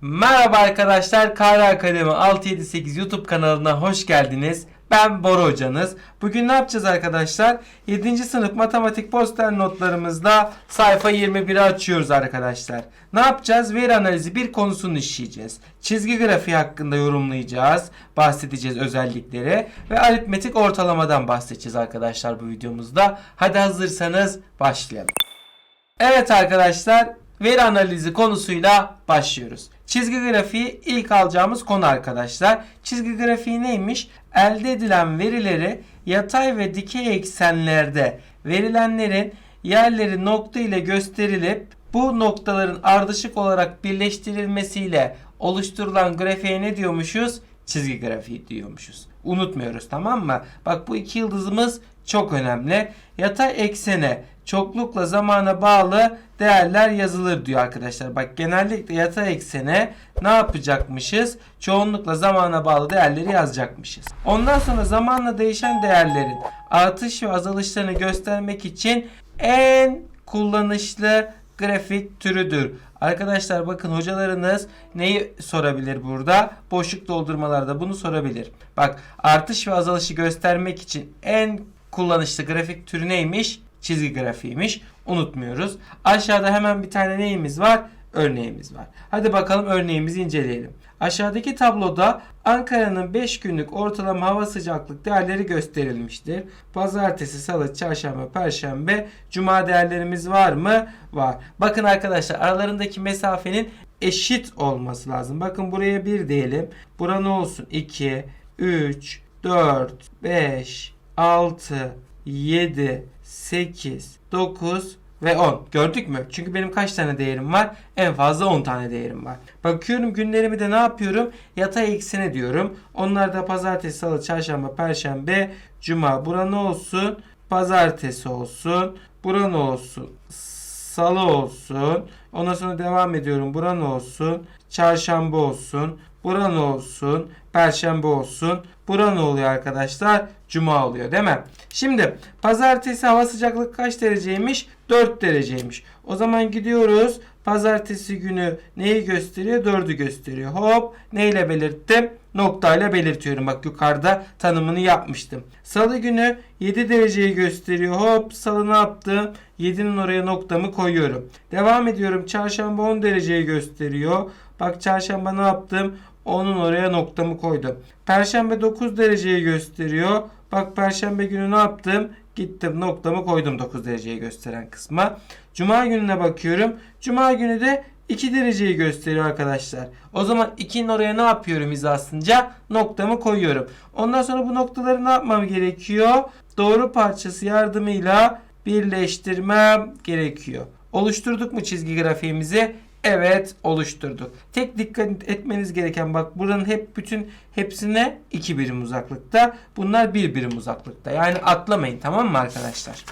Merhaba arkadaşlar, Kara Akademi 678 YouTube kanalına hoş geldiniz. Ben Bora hocanız. Bugün ne yapacağız arkadaşlar? 7. sınıf matematik poster notlarımızda sayfa 21'i açıyoruz arkadaşlar. Ne yapacağız? Veri analizi bir konusunu işleyeceğiz. Çizgi grafiği hakkında yorumlayacağız, bahsedeceğiz özellikleri ve aritmetik ortalamadan bahsedeceğiz arkadaşlar bu videomuzda. Hadi hazırsanız başlayalım. Evet arkadaşlar veri analizi konusuyla başlıyoruz. Çizgi grafiği ilk alacağımız konu arkadaşlar. Çizgi grafiği neymiş? Elde edilen verileri yatay ve dikey eksenlerde verilenlerin yerleri nokta ile gösterilip bu noktaların ardışık olarak birleştirilmesiyle oluşturulan grafiğe ne diyormuşuz? Çizgi grafiği diyormuşuz. Unutmuyoruz tamam mı? Bak bu iki yıldızımız çok önemli. Yatay eksene çoklukla zamana bağlı değerler yazılır diyor arkadaşlar. Bak genellikle yatay eksene ne yapacakmışız? Çoğunlukla zamana bağlı değerleri yazacakmışız. Ondan sonra zamanla değişen değerlerin artış ve azalışlarını göstermek için en kullanışlı grafik türüdür. Arkadaşlar bakın hocalarınız neyi sorabilir burada? Boşluk doldurmalarda bunu sorabilir. Bak artış ve azalışı göstermek için en kullanışlı grafik türü neymiş? Çizgi grafiğiymiş. Unutmuyoruz. Aşağıda hemen bir tane neyimiz var? Örneğimiz var. Hadi bakalım örneğimizi inceleyelim. Aşağıdaki tabloda Ankara'nın 5 günlük ortalama hava sıcaklık değerleri gösterilmiştir. Pazartesi, salı, çarşamba, perşembe, cuma değerlerimiz var mı? Var. Bakın arkadaşlar aralarındaki mesafenin eşit olması lazım. Bakın buraya 1 diyelim. Bura ne olsun? 2, 3, 4, 5, 6, 7, 8, 9 ve 10. Gördük mü? Çünkü benim kaç tane değerim var? En fazla 10 tane değerim var. Bakıyorum günlerimi de ne yapıyorum? Yatay eksene diyorum. Onlar da pazartesi, salı, çarşamba, perşembe, cuma. Bura ne olsun? Pazartesi olsun. Bura ne olsun? Salı olsun. Ondan sonra devam ediyorum. Bura ne olsun? Çarşamba olsun. Bura ne olsun? Perşembe olsun. Bura ne oluyor arkadaşlar? Cuma oluyor değil mi? Şimdi pazartesi hava sıcaklık kaç dereceymiş? 4 dereceymiş. O zaman gidiyoruz. Pazartesi günü neyi gösteriyor? 4'ü gösteriyor. Hop neyle belirttim? Noktayla belirtiyorum. Bak yukarıda tanımını yapmıştım. Salı günü 7 dereceyi gösteriyor. Hop salı ne yaptım? 7'nin oraya noktamı koyuyorum. Devam ediyorum. Çarşamba 10 dereceyi gösteriyor. Bak çarşamba ne yaptım? Onun oraya noktamı koydum. Perşembe 9 dereceyi gösteriyor. Bak perşembe günü ne yaptım? Gittim noktamı koydum 9 dereceyi gösteren kısma. Cuma gününe bakıyorum. Cuma günü de 2 dereceyi gösteriyor arkadaşlar. O zaman 2'nin oraya ne yapıyorum hizasınca? Noktamı koyuyorum. Ondan sonra bu noktaları ne yapmam gerekiyor? Doğru parçası yardımıyla birleştirmem gerekiyor. Oluşturduk mu çizgi grafiğimizi? Evet oluşturduk. Tek dikkat etmeniz gereken bak buranın hep bütün hepsine 2 birim uzaklıkta. Bunlar 1 birim uzaklıkta. Yani atlamayın tamam mı arkadaşlar?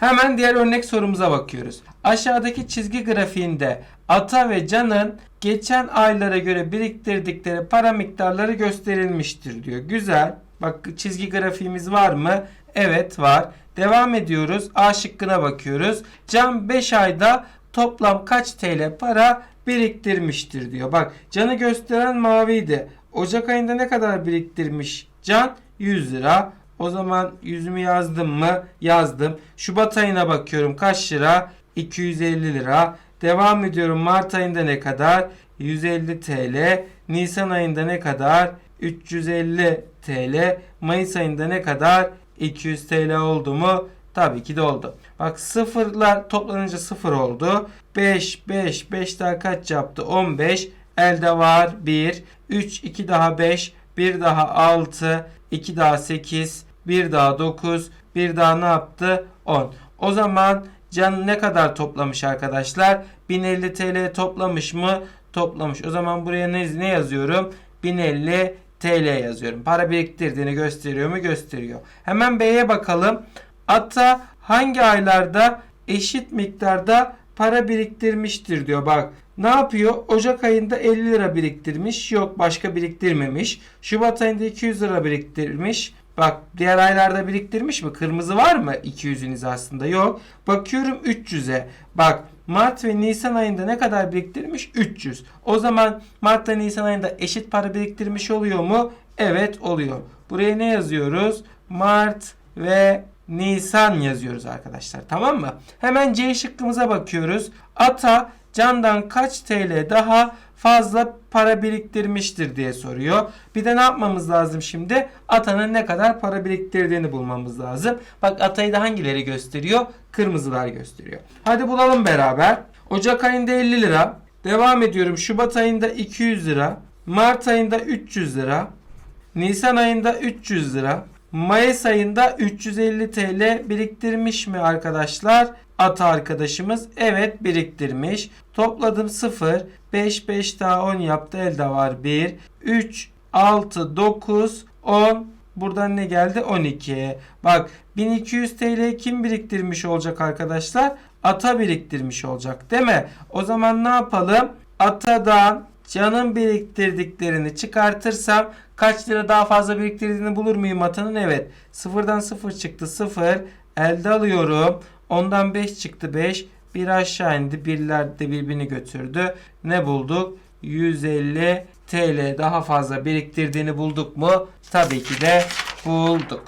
Hemen diğer örnek sorumuza bakıyoruz. Aşağıdaki çizgi grafiğinde Ata ve Can'ın geçen aylara göre biriktirdikleri para miktarları gösterilmiştir diyor. Güzel. Bak çizgi grafiğimiz var mı? Evet var. Devam ediyoruz. A şıkkına bakıyoruz. Can 5 ayda toplam kaç TL para biriktirmiştir diyor. Bak canı gösteren maviydi. Ocak ayında ne kadar biriktirmiş Can? 100 lira. O zaman yüzümü yazdım mı? Yazdım. Şubat ayına bakıyorum kaç lira? 250 lira. Devam ediyorum. Mart ayında ne kadar? 150 TL. Nisan ayında ne kadar? 350 TL. Mayıs ayında ne kadar? 200 TL oldu mu? Tabii ki de oldu. Bak sıfırlar toplanınca sıfır oldu. 5, 5, 5 daha kaç yaptı? 15. Elde var 1. 3, 2 daha 5. 1 daha 6. 2 daha 8. 1 daha 9. 1 daha ne yaptı? 10. O zaman Can ne kadar toplamış arkadaşlar? 1050 TL toplamış mı? Toplamış. O zaman buraya ne, ne yazıyorum? 1050 TL yazıyorum. Para biriktirdiğini gösteriyor mu? Gösteriyor. Hemen B'ye bakalım. Ata hangi aylarda eşit miktarda para biriktirmiştir diyor. Bak ne yapıyor? Ocak ayında 50 lira biriktirmiş. Yok başka biriktirmemiş. Şubat ayında 200 lira biriktirmiş. Bak diğer aylarda biriktirmiş mi? Kırmızı var mı 200'ün hizasında? Yok. Bakıyorum 300'e. Bak Mart ve Nisan ayında ne kadar biriktirmiş? 300. O zaman Mart ve Nisan ayında eşit para biriktirmiş oluyor mu? Evet oluyor. Buraya ne yazıyoruz? Mart ve Nisan yazıyoruz arkadaşlar. Tamam mı? Hemen C şıkkımıza bakıyoruz. Ata Can'dan kaç TL daha fazla para biriktirmiştir diye soruyor. Bir de ne yapmamız lazım şimdi? Ata'nın ne kadar para biriktirdiğini bulmamız lazım. Bak Ata'yı da hangileri gösteriyor? Kırmızılar gösteriyor. Hadi bulalım beraber. Ocak ayında 50 lira. Devam ediyorum. Şubat ayında 200 lira. Mart ayında 300 lira. Nisan ayında 300 lira. Mayıs ayında 350 TL biriktirmiş mi arkadaşlar? Ata arkadaşımız evet biriktirmiş. Topladım 0. 5 5 daha 10 yaptı. Elde var 1. 3 6 9 10 Buradan ne geldi? 12. Bak 1200 TL kim biriktirmiş olacak arkadaşlar? Ata biriktirmiş olacak değil mi? O zaman ne yapalım? Atadan canın biriktirdiklerini çıkartırsam kaç lira daha fazla biriktirdiğini bulur muyum Ata'nın? Evet. Sıfırdan sıfır çıktı. Sıfır. Elde alıyorum. Ondan 5 çıktı 5. Bir aşağı indi. Birler de birbirini götürdü. Ne bulduk? 150 TL daha fazla biriktirdiğini bulduk mu? Tabii ki de bulduk.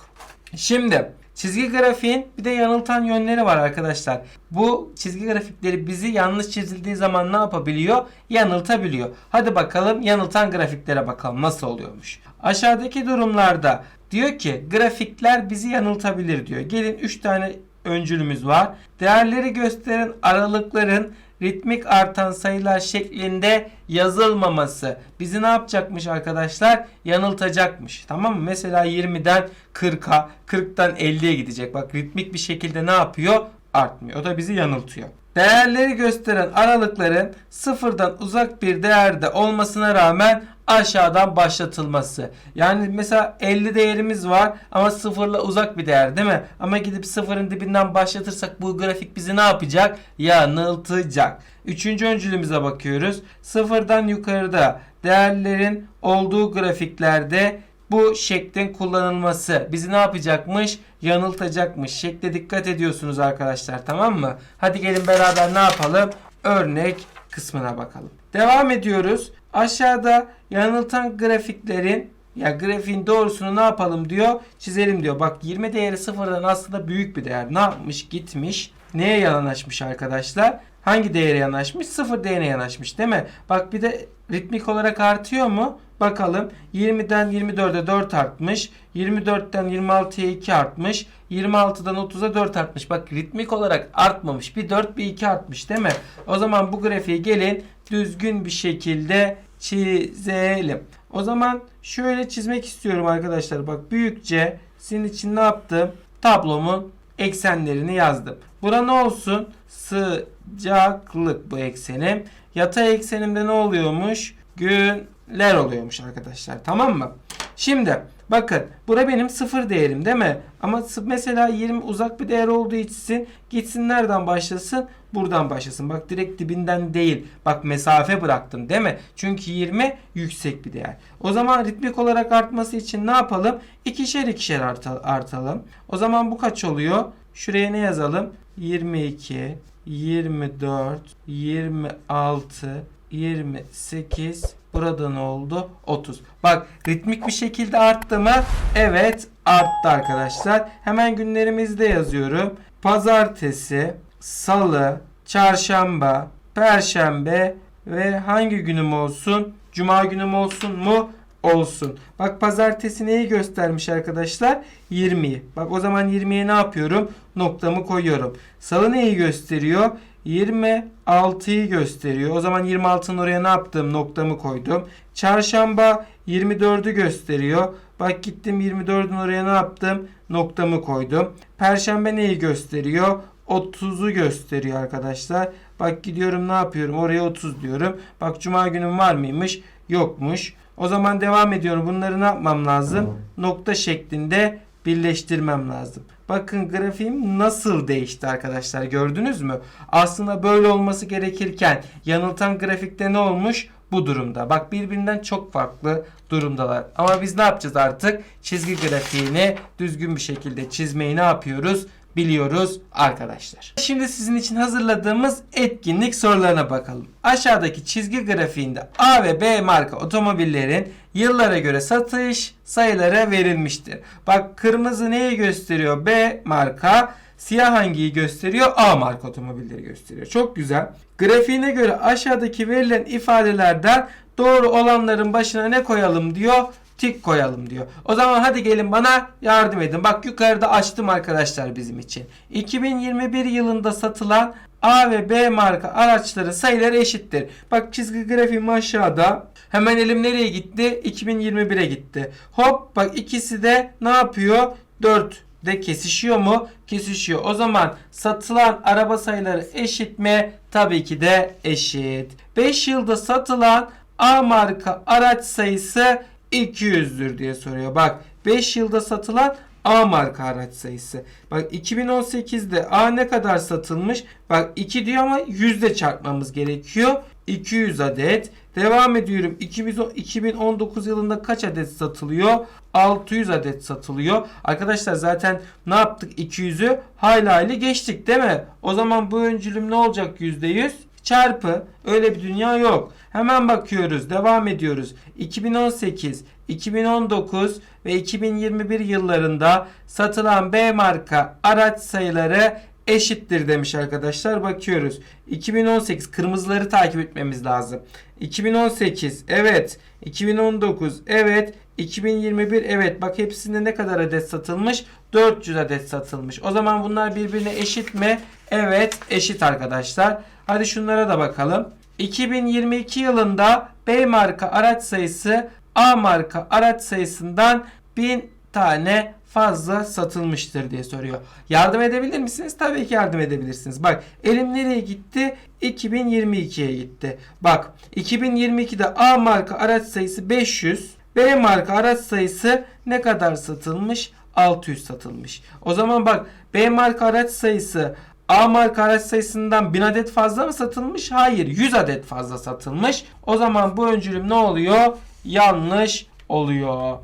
Şimdi çizgi grafiğin bir de yanıltan yönleri var arkadaşlar. Bu çizgi grafikleri bizi yanlış çizildiği zaman ne yapabiliyor? Yanıltabiliyor. Hadi bakalım yanıltan grafiklere bakalım nasıl oluyormuş. Aşağıdaki durumlarda diyor ki grafikler bizi yanıltabilir diyor. Gelin 3 tane öncülümüz var. Değerleri gösteren aralıkların ritmik artan sayılar şeklinde yazılmaması bizi ne yapacakmış arkadaşlar? Yanıltacakmış. Tamam mı? Mesela 20'den 40'a, 40'tan 50'ye gidecek. Bak ritmik bir şekilde ne yapıyor? Artmıyor. O da bizi yanıltıyor. Değerleri gösteren aralıkların sıfırdan uzak bir değerde olmasına rağmen aşağıdan başlatılması. Yani mesela 50 değerimiz var ama sıfırla uzak bir değer değil mi? Ama gidip sıfırın dibinden başlatırsak bu grafik bizi ne yapacak? Yanıltacak. Üçüncü öncülümüze bakıyoruz. Sıfırdan yukarıda değerlerin olduğu grafiklerde bu şeklin kullanılması bizi ne yapacakmış? Yanıltacakmış. Şekle dikkat ediyorsunuz arkadaşlar tamam mı? Hadi gelin beraber ne yapalım? Örnek kısmına bakalım. Devam ediyoruz. Aşağıda yanıltan grafiklerin ya grafiğin doğrusunu ne yapalım diyor? Çizelim diyor. Bak 20 değeri sıfırdan aslında büyük bir değer. Ne yapmış? Gitmiş. Neye yanaşmış arkadaşlar? Hangi değere yanaşmış? Sıfır değerine yanaşmış değil mi? Bak bir de ritmik olarak artıyor mu? Bakalım 20'den 24'e 4 artmış. 24'ten 26'ya 2 artmış. 26'dan 30'a 4 artmış. Bak ritmik olarak artmamış. Bir 4 bir 2 artmış değil mi? O zaman bu grafiği gelin düzgün bir şekilde çizelim. O zaman şöyle çizmek istiyorum arkadaşlar. Bak büyükçe sizin için ne yaptım? Tablomun eksenlerini yazdım. Bura ne olsun? Sıcaklık bu eksenim. Yatay eksenimde ne oluyormuş? Günler oluyormuş arkadaşlar. Tamam mı? Şimdi bakın bura benim sıfır değerim değil mi? Ama mesela 20 uzak bir değer olduğu için gitsin nereden başlasın? Buradan başlasın. Bak direkt dibinden değil. Bak mesafe bıraktım değil mi? Çünkü 20 yüksek bir değer. O zaman ritmik olarak artması için ne yapalım? İkişer ikişer arta- artalım. O zaman bu kaç oluyor? Şuraya ne yazalım? 22, 24, 26, 28 burada ne oldu? 30. Bak ritmik bir şekilde arttı mı? Evet arttı arkadaşlar. Hemen günlerimizi de yazıyorum. Pazartesi, salı, çarşamba, perşembe ve hangi günüm olsun? Cuma günüm olsun mu? Olsun. Bak pazartesi neyi göstermiş arkadaşlar? 20'yi. Bak o zaman 20'ye ne yapıyorum? Noktamı koyuyorum. Salı neyi gösteriyor? 26'yı gösteriyor. O zaman 26'nın oraya ne yaptım? Noktamı koydum. Çarşamba 24'ü gösteriyor. Bak gittim 24'ün oraya ne yaptım? Noktamı koydum. Perşembe neyi gösteriyor? 30'u gösteriyor arkadaşlar. Bak gidiyorum ne yapıyorum? Oraya 30 diyorum. Bak cuma günüm var mıymış? Yokmuş. O zaman devam ediyorum. Bunları ne yapmam lazım? Nokta şeklinde birleştirmem lazım. Bakın grafiğim nasıl değişti arkadaşlar gördünüz mü? Aslında böyle olması gerekirken yanıltan grafikte ne olmuş? Bu durumda. Bak birbirinden çok farklı durumdalar. Ama biz ne yapacağız artık? Çizgi grafiğini düzgün bir şekilde çizmeyi ne yapıyoruz? Biliyoruz arkadaşlar. Şimdi sizin için hazırladığımız etkinlik sorularına bakalım. Aşağıdaki çizgi grafiğinde A ve B marka otomobillerin yıllara göre satış sayıları verilmiştir. Bak kırmızı neyi gösteriyor? B marka. Siyah hangiyi gösteriyor? A marka otomobilleri gösteriyor. Çok güzel. Grafiğine göre aşağıdaki verilen ifadelerden doğru olanların başına ne koyalım diyor? Tik koyalım diyor. O zaman hadi gelin bana yardım edin. Bak yukarıda açtım arkadaşlar bizim için. 2021 yılında satılan A ve B marka araçların sayıları eşittir. Bak çizgi grafiğim aşağıda. Hemen elim nereye gitti? 2021'e gitti. Hop bak ikisi de ne yapıyor? 4 de kesişiyor mu? Kesişiyor. O zaman satılan araba sayıları eşit mi? Tabii ki de eşit. 5 yılda satılan A marka araç sayısı 200'dür diye soruyor. Bak 5 yılda satılan A marka araç sayısı. Bak 2018'de A ne kadar satılmış? Bak 2 diyor ama yüzde çarpmamız gerekiyor. 200 adet. Devam ediyorum. 2019 yılında kaç adet satılıyor? 600 adet satılıyor. Arkadaşlar zaten ne yaptık? 200'ü hayli hayli geçtik değil mi? O zaman bu öncülüm ne olacak %100? Çarpı. Öyle bir dünya yok. Hemen bakıyoruz. Devam ediyoruz. 2018, 2019 ve 2021 yıllarında satılan B marka araç sayıları eşittir demiş arkadaşlar. Bakıyoruz. 2018 kırmızıları takip etmemiz lazım. 2018 evet. 2019 evet. 2021 evet. Bak hepsinde ne kadar adet satılmış? 400 adet satılmış. O zaman bunlar birbirine eşit mi? Evet eşit arkadaşlar. Hadi şunlara da bakalım. 2022 yılında B marka araç sayısı A marka araç sayısından 1000 tane fazla satılmıştır diye soruyor. Yardım edebilir misiniz? Tabii ki yardım edebilirsiniz. Bak elim nereye gitti? 2022'ye gitti. Bak 2022'de A marka araç sayısı 500. B marka araç sayısı ne kadar satılmış? 600 satılmış. O zaman bak B marka araç sayısı A marka araç sayısından 1000 adet fazla mı satılmış? Hayır 100 adet fazla satılmış. O zaman bu öncülüm ne oluyor? Yanlış oluyor.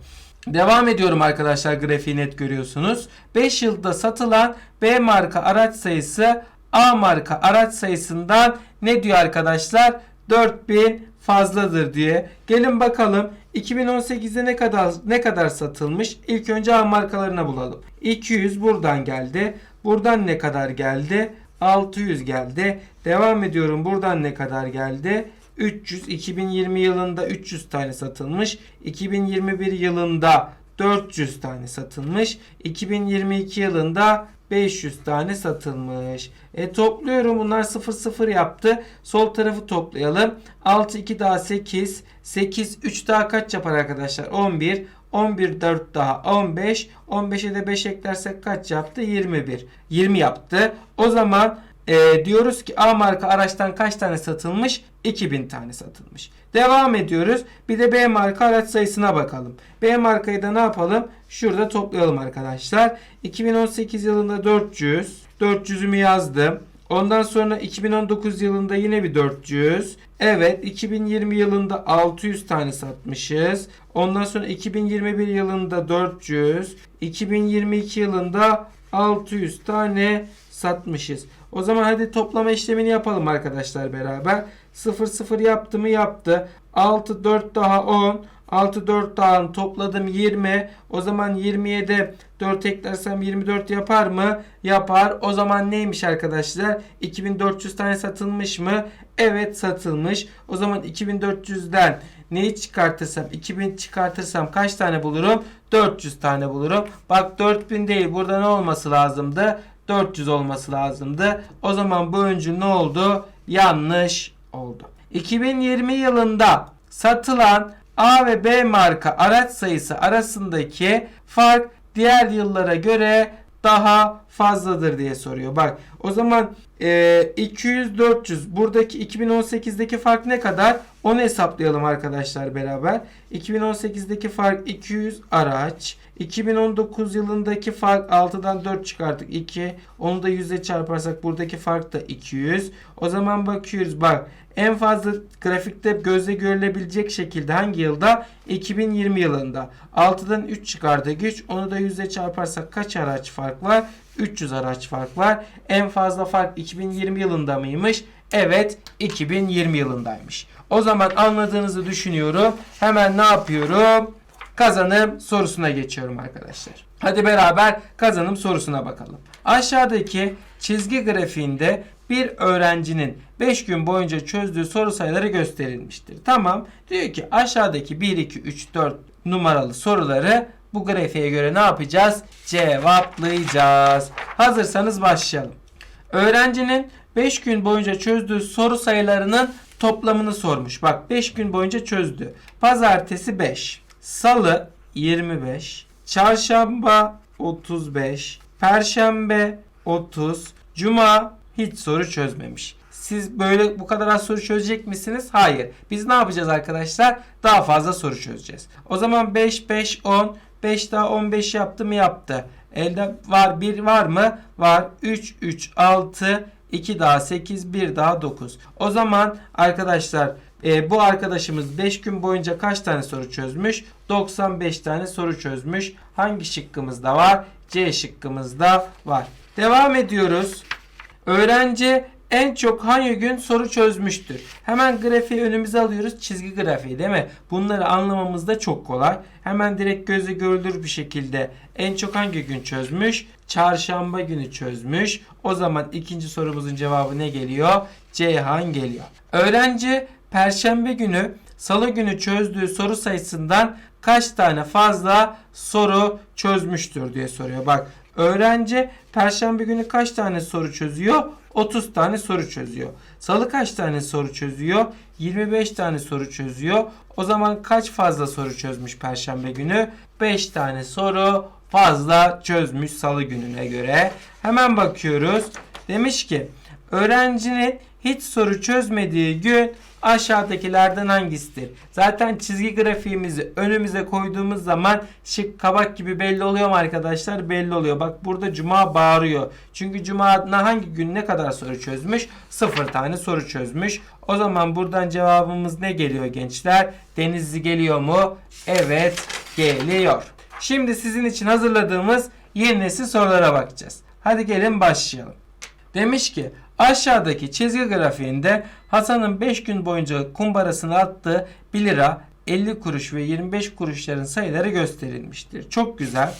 Devam ediyorum arkadaşlar grafiği net görüyorsunuz. 5 yılda satılan B marka araç sayısı A marka araç sayısından ne diyor arkadaşlar? 4000 fazladır diye. Gelin bakalım 2018'de ne kadar ne kadar satılmış? İlk önce A markalarına bulalım. 200 buradan geldi. Buradan ne kadar geldi? 600 geldi. Devam ediyorum. Buradan ne kadar geldi? 300 2020 yılında 300 tane satılmış. 2021 yılında 400 tane satılmış. 2022 yılında 500 tane satılmış. E topluyorum. Bunlar 0 0 yaptı. Sol tarafı toplayalım. 6 2 daha 8. 8 3 daha kaç yapar arkadaşlar? 11. 11 4 daha 15. 15'e de 5 eklersek kaç yaptı? 21. 20 yaptı. O zaman e, diyoruz ki A marka araçtan kaç tane satılmış? 2000 tane satılmış. Devam ediyoruz. Bir de B marka araç sayısına bakalım. B markayı da ne yapalım? Şurada toplayalım arkadaşlar. 2018 yılında 400. 400'ümü yazdım. Ondan sonra 2019 yılında yine bir 400. Evet 2020 yılında 600 tane satmışız. Ondan sonra 2021 yılında 400. 2022 yılında 600 tane satmışız. O zaman hadi toplama işlemini yapalım arkadaşlar beraber. 0 0 yaptı mı yaptı. 6 4 daha 10. 6 4 daha topladım 20. O zaman 20'ye de 4 eklersem 24 yapar mı? Yapar. O zaman neymiş arkadaşlar? 2400 tane satılmış mı? Evet satılmış. O zaman 2400'den neyi çıkartırsam 2000 çıkartırsam kaç tane bulurum? 400 tane bulurum. Bak 4000 değil. Burada ne olması lazımdı? 400 olması lazımdı. O zaman bu öncü ne oldu? Yanlış oldu. 2020 yılında satılan A ve B marka araç sayısı arasındaki fark diğer yıllara göre daha fazladır diye soruyor. Bak o zaman e, 200 400 buradaki 2018'deki fark ne kadar? Onu hesaplayalım arkadaşlar beraber. 2018'deki fark 200 araç. 2019 yılındaki fark 6'dan 4 çıkarttık 2. Onu da 100'e çarparsak buradaki fark da 200. O zaman bakıyoruz bak en fazla grafikte gözle görülebilecek şekilde hangi yılda? 2020 yılında. 6'dan 3 çıkardı güç. Onu da 100'e çarparsak kaç araç fark var? 300 araç fark var. En fazla fark 2020 yılında mıymış? Evet 2020 yılındaymış. O zaman anladığınızı düşünüyorum. Hemen ne yapıyorum? Kazanım sorusuna geçiyorum arkadaşlar. Hadi beraber kazanım sorusuna bakalım. Aşağıdaki çizgi grafiğinde bir öğrencinin 5 gün boyunca çözdüğü soru sayıları gösterilmiştir. Tamam. Diyor ki aşağıdaki 1, 2, 3, 4 numaralı soruları bu grafiğe göre ne yapacağız? Cevaplayacağız. Hazırsanız başlayalım. Öğrencinin 5 gün boyunca çözdüğü soru sayılarının toplamını sormuş. Bak 5 gün boyunca çözdü. Pazartesi 5, Salı 25, Çarşamba 35, Perşembe 30, Cuma hiç soru çözmemiş. Siz böyle bu kadar az soru çözecek misiniz? Hayır. Biz ne yapacağız arkadaşlar? Daha fazla soru çözeceğiz. O zaman 5, 5, 10, 5 daha 15 yaptı mı yaptı. Elde var 1 var mı? Var. 3, 3, 6, 2 daha 8, 1 daha 9. O zaman arkadaşlar e, bu arkadaşımız 5 gün boyunca kaç tane soru çözmüş? 95 tane soru çözmüş. Hangi şıkkımızda var? C şıkkımızda var. Devam ediyoruz. Öğrenci en çok hangi gün soru çözmüştür? Hemen grafiği önümüze alıyoruz. Çizgi grafiği değil mi? Bunları anlamamız da çok kolay. Hemen direkt gözle görülür bir şekilde en çok hangi gün çözmüş? Çarşamba günü çözmüş. O zaman ikinci sorumuzun cevabı ne geliyor? Ceyhan geliyor. Öğrenci perşembe günü salı günü çözdüğü soru sayısından kaç tane fazla soru çözmüştür diye soruyor. Bak öğrenci perşembe günü kaç tane soru çözüyor? 30 tane soru çözüyor. Salı kaç tane soru çözüyor? 25 tane soru çözüyor. O zaman kaç fazla soru çözmüş perşembe günü? 5 tane soru fazla çözmüş salı gününe göre. Hemen bakıyoruz. Demiş ki öğrencinin hiç soru çözmediği gün aşağıdakilerden hangisidir? Zaten çizgi grafiğimizi önümüze koyduğumuz zaman şık kabak gibi belli oluyor mu arkadaşlar? Belli oluyor. Bak burada cuma bağırıyor. Çünkü cuma adına hangi gün ne kadar soru çözmüş? Sıfır tane soru çözmüş. O zaman buradan cevabımız ne geliyor gençler? Denizli geliyor mu? Evet geliyor. Şimdi sizin için hazırladığımız yeni nesil sorulara bakacağız. Hadi gelin başlayalım. Demiş ki aşağıdaki çizgi grafiğinde Hasan'ın 5 gün boyunca kumbarasına attığı 1 lira, 50 kuruş ve 25 kuruşların sayıları gösterilmiştir. Çok güzel.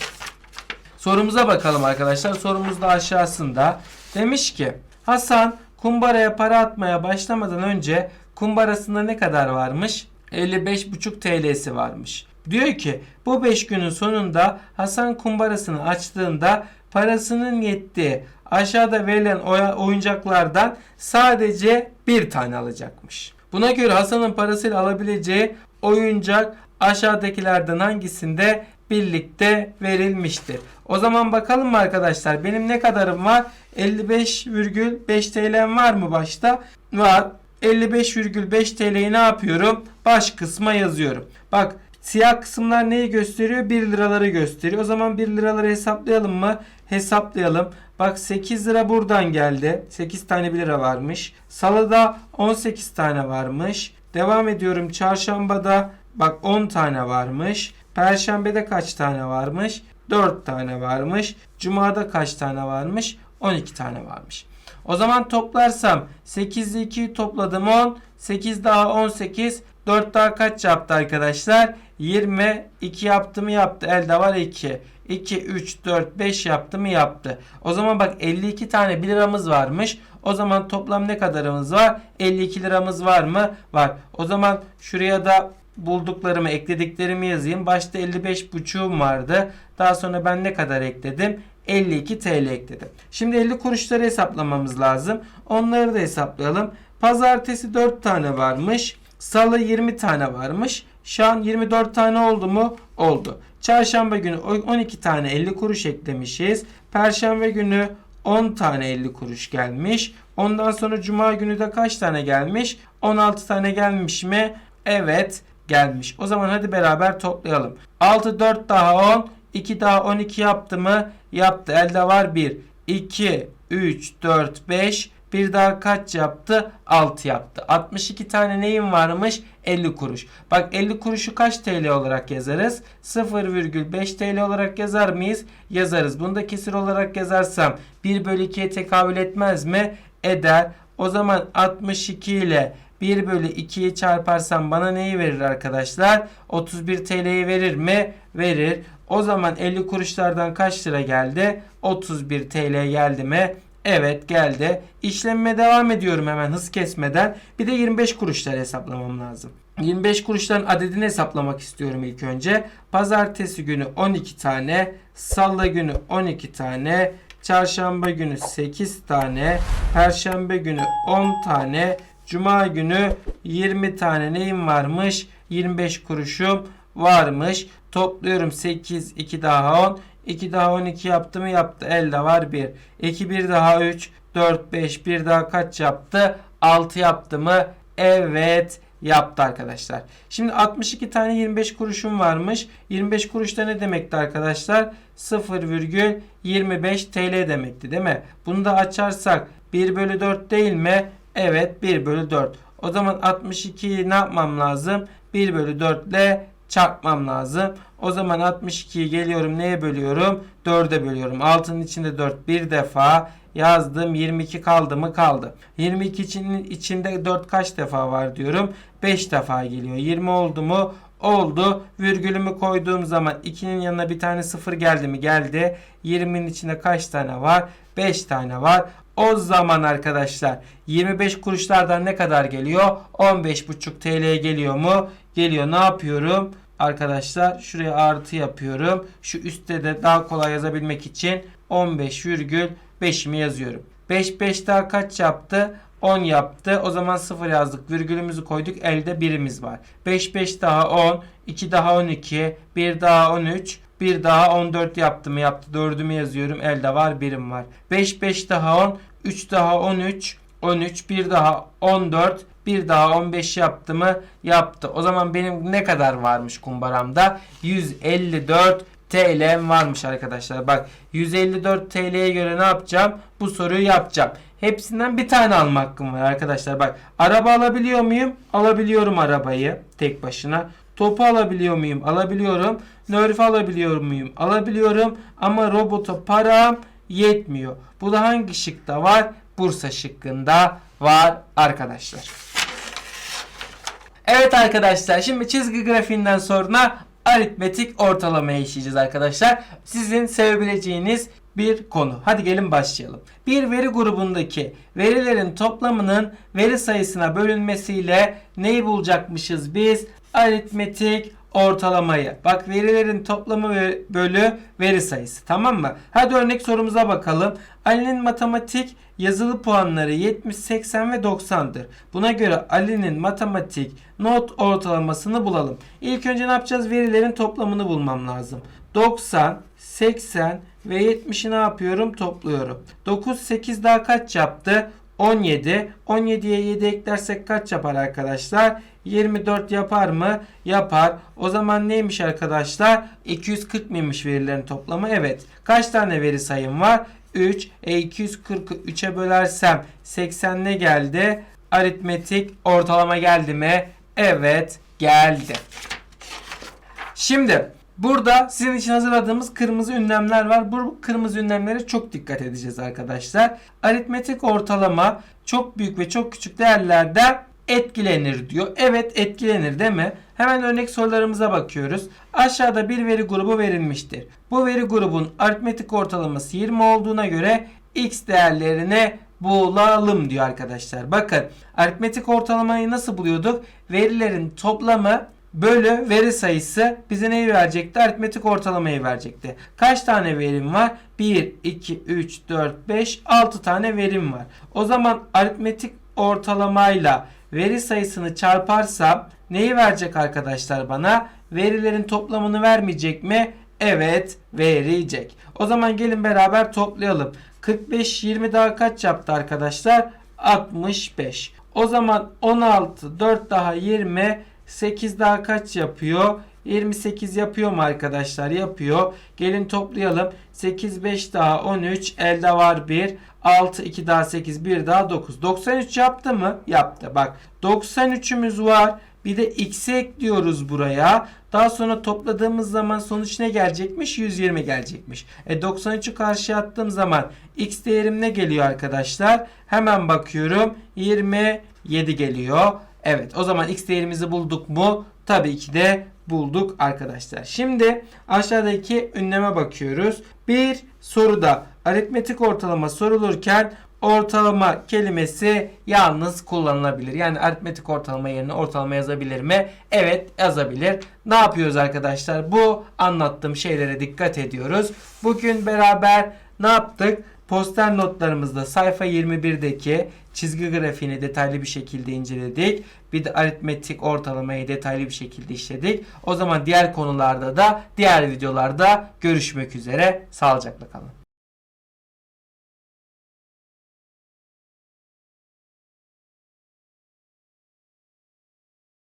Sorumuza bakalım arkadaşlar. Sorumuz da aşağısında. Demiş ki Hasan kumbaraya para atmaya başlamadan önce kumbarasında ne kadar varmış? 55,5 TL'si varmış. Diyor ki bu 5 günün sonunda Hasan kumbarasını açtığında parasının yettiği aşağıda verilen oyuncaklardan sadece bir tane alacakmış. Buna göre Hasan'ın parasıyla alabileceği oyuncak aşağıdakilerden hangisinde birlikte verilmiştir. O zaman bakalım mı arkadaşlar benim ne kadarım var? 55,5 TL'm var mı başta? Var. 55,5 TL'yi ne yapıyorum? Baş kısma yazıyorum. Bak siyah kısımlar neyi gösteriyor? 1 liraları gösteriyor. O zaman 1 liraları hesaplayalım mı? Hesaplayalım. Bak 8 lira buradan geldi. 8 tane 1 lira varmış. Salıda 18 tane varmış. Devam ediyorum. Çarşambada bak 10 tane varmış. Perşembede kaç tane varmış? 4 tane varmış. Cuma'da kaç tane varmış? 12 tane varmış. O zaman toplarsam 8 ile 2'yi topladım 10. 8 daha 18. 4 daha kaç yaptı arkadaşlar? 20. 2 yaptı mı yaptı. Elde var 2. 2, 3, 4, 5 yaptı mı yaptı. O zaman bak 52 tane 1 liramız varmış. O zaman toplam ne kadarımız var? 52 liramız var mı? Var. O zaman şuraya da bulduklarımı eklediklerimi yazayım. Başta 55 buçuğum vardı. Daha sonra ben ne kadar ekledim? 52 TL ekledim. Şimdi 50 kuruşları hesaplamamız lazım. Onları da hesaplayalım. Pazartesi 4 tane varmış. Salı 20 tane varmış. Şu an 24 tane oldu mu? Oldu. Çarşamba günü 12 tane 50 kuruş eklemişiz. Perşembe günü 10 tane 50 kuruş gelmiş. Ondan sonra cuma günü de kaç tane gelmiş? 16 tane gelmiş mi? Evet gelmiş. O zaman hadi beraber toplayalım. 6 4 daha 10 2 daha 12 yaptı mı? Yaptı. Elde var 1 2 3 4 5 Bir daha kaç yaptı? 6 yaptı. 62 tane neyim varmış? 50 kuruş. Bak 50 kuruşu kaç TL olarak yazarız? 0,5 TL olarak yazar mıyız? Yazarız. Bunu da kesir olarak yazarsam 1 bölü 2'ye tekabül etmez mi? Eder. O zaman 62 ile 1 bölü 2'yi çarparsam bana neyi verir arkadaşlar? 31 TL'yi verir mi? Verir. O zaman 50 kuruşlardan kaç lira geldi? 31 TL geldi mi? Evet geldi. İşlemime devam ediyorum hemen hız kesmeden. Bir de 25 kuruşlar hesaplamam lazım. 25 kuruşların adedini hesaplamak istiyorum ilk önce. Pazartesi günü 12 tane, salı günü 12 tane, çarşamba günü 8 tane, perşembe günü 10 tane, cuma günü 20 tane neyim varmış? 25 kuruşum varmış. Topluyorum 8, 2 daha 10. 2 daha 12 yaptı mı yaptı. Elde var 1. 2 1 daha 3. 4 5 1 daha kaç yaptı? 6 yaptı mı? Evet yaptı arkadaşlar. Şimdi 62 tane 25 kuruşum varmış. 25 kuruşta ne demekti arkadaşlar? 0,25 TL demekti değil mi? Bunu da açarsak 1 bölü 4 değil mi? Evet 1 bölü 4. O zaman 62'yi ne yapmam lazım? 1 bölü 4 ile çarpmam lazım. O zaman 62'yi geliyorum neye bölüyorum? 4'e bölüyorum. Altının içinde 4 bir defa yazdım. 22 kaldı mı? Kaldı. 22 için, içinde 4 kaç defa var diyorum. 5 defa geliyor. 20 oldu mu? Oldu. Virgülümü koyduğum zaman 2'nin yanına bir tane 0 geldi mi? Geldi. 20'nin içinde kaç tane var? 5 tane var. O zaman arkadaşlar 25 kuruşlardan ne kadar geliyor? 15,5 TL'ye geliyor mu? Geliyor. Ne yapıyorum? Arkadaşlar şuraya artı yapıyorum. Şu üstte de daha kolay yazabilmek için 15,5'imi yazıyorum. 5 5 daha kaç yaptı? 10 yaptı. O zaman 0 yazdık. Virgülümüzü koyduk. Elde birimiz var. 5 5 daha 10. 2 daha 12. 1 daha 13. 1 daha 14 yaptı mı yaptı. 4'ümü yazıyorum. Elde var birim var. 5 5 daha 10. 3 daha 13. 13. 1 daha 14. Bir daha 15 yaptı mı? Yaptı. O zaman benim ne kadar varmış kumbaramda? 154 TL varmış arkadaşlar. Bak 154 TL'ye göre ne yapacağım? Bu soruyu yapacağım. Hepsinden bir tane alma hakkım var arkadaşlar. Bak araba alabiliyor muyum? Alabiliyorum arabayı tek başına. Topu alabiliyor muyum? Alabiliyorum. Nerf alabiliyor muyum? Alabiliyorum. Ama robota param yetmiyor. Bu da hangi şıkta var? Bursa şıkkında var arkadaşlar. Evet arkadaşlar şimdi çizgi grafiğinden sonra aritmetik ortalamaya işleyeceğiz arkadaşlar. Sizin sevebileceğiniz bir konu. Hadi gelin başlayalım. Bir veri grubundaki verilerin toplamının veri sayısına bölünmesiyle neyi bulacakmışız biz? Aritmetik ortalamayı. Bak verilerin toplamı bölü veri sayısı. Tamam mı? Hadi örnek sorumuza bakalım. Ali'nin matematik yazılı puanları 70, 80 ve 90'dır. Buna göre Ali'nin matematik not ortalamasını bulalım. İlk önce ne yapacağız? Verilerin toplamını bulmam lazım. 90, 80 ve 70'i ne yapıyorum? Topluyorum. 9, 8 daha kaç yaptı? 17. 17'ye 7 eklersek kaç yapar arkadaşlar? 24 yapar mı? Yapar. O zaman neymiş arkadaşlar? 240 mıymış verilerin toplamı? Evet. Kaç tane veri sayım var? 3. E 240'ı 3'e bölersem 80 ne geldi? Aritmetik ortalama geldi mi? Evet geldi. Şimdi burada sizin için hazırladığımız kırmızı ünlemler var. Bu kırmızı ünlemlere çok dikkat edeceğiz arkadaşlar. Aritmetik ortalama çok büyük ve çok küçük değerlerde etkilenir diyor. Evet etkilenir değil mi? Hemen örnek sorularımıza bakıyoruz. Aşağıda bir veri grubu verilmiştir. Bu veri grubun aritmetik ortalaması 20 olduğuna göre x değerlerine bulalım diyor arkadaşlar. Bakın aritmetik ortalamayı nasıl buluyorduk? Verilerin toplamı bölü veri sayısı bize neyi verecekti? Aritmetik ortalamayı verecekti. Kaç tane verim var? 1, 2, 3, 4, 5, 6 tane verim var. O zaman aritmetik ortalamayla veri sayısını çarparsam neyi verecek arkadaşlar bana? Verilerin toplamını vermeyecek mi? Evet verecek. O zaman gelin beraber toplayalım. 45 20 daha kaç yaptı arkadaşlar? 65. O zaman 16 4 daha 20 8 daha kaç yapıyor? 28 yapıyor mu arkadaşlar? Yapıyor. Gelin toplayalım. 8 5 daha 13 elde var 1 6 2 daha 8 1 daha 9 93 yaptı mı? Yaptı. Bak 93'ümüz var. Bir de x'i ekliyoruz buraya. Daha sonra topladığımız zaman sonuç ne gelecekmiş? 120 gelecekmiş. E 93'ü karşıya attığım zaman x değerim ne geliyor arkadaşlar? Hemen bakıyorum. 27 geliyor. Evet o zaman x değerimizi bulduk mu? Tabii ki de bulduk arkadaşlar. Şimdi aşağıdaki ünleme bakıyoruz. Bir soruda aritmetik ortalama sorulurken ortalama kelimesi yalnız kullanılabilir. Yani aritmetik ortalama yerine ortalama yazabilir mi? Evet yazabilir. Ne yapıyoruz arkadaşlar? Bu anlattığım şeylere dikkat ediyoruz. Bugün beraber ne yaptık? Poster notlarımızda sayfa 21'deki çizgi grafiğini detaylı bir şekilde inceledik. Bir de aritmetik ortalamayı detaylı bir şekilde işledik. O zaman diğer konularda da diğer videolarda görüşmek üzere. Sağlıcakla kalın.